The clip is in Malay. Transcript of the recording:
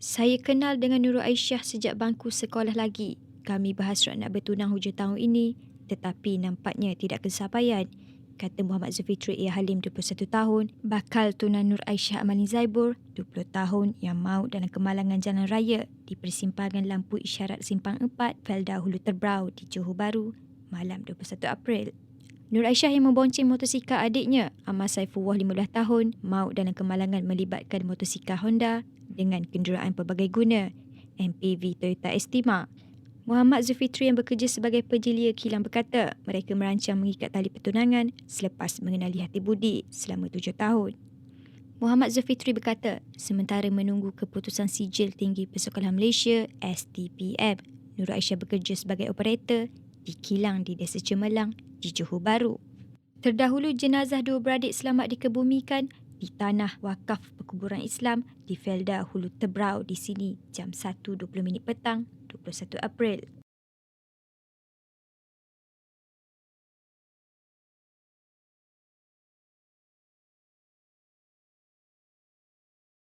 Saya kenal dengan Nurul Aisyah sejak bangku sekolah lagi. Kami bahas nak bertunang hujung tahun ini tetapi nampaknya tidak kesampaian. Kata Muhammad Zulfitri A. Halim 21 tahun, bakal tunang Nur Aisyah Amalin Zaibur 20 tahun yang maut dalam kemalangan jalan raya di persimpangan lampu isyarat Simpang 4 Felda Hulu Terbrau di Johor Bahru malam 21 April. Nur Aisyah yang membonceng motosikal adiknya, Ahmad Saifullah 15 tahun, maut dalam kemalangan melibatkan motosikal Honda dengan kenderaan pelbagai guna, MPV Toyota Estima. Muhammad Zulfitri yang bekerja sebagai penjelia kilang berkata mereka merancang mengikat tali pertunangan selepas mengenali hati budi selama tujuh tahun. Muhammad Zulfitri berkata, sementara menunggu keputusan sijil tinggi Persekolahan Malaysia STPM, Nur Aisyah bekerja sebagai operator di kilang di Desa Cemerlang di Johor Bahru. Terdahulu jenazah dua beradik selamat dikebumikan di tanah wakaf perkuburan Islam di Felda Hulu Tebrau di sini jam 1.20 petang 21 April.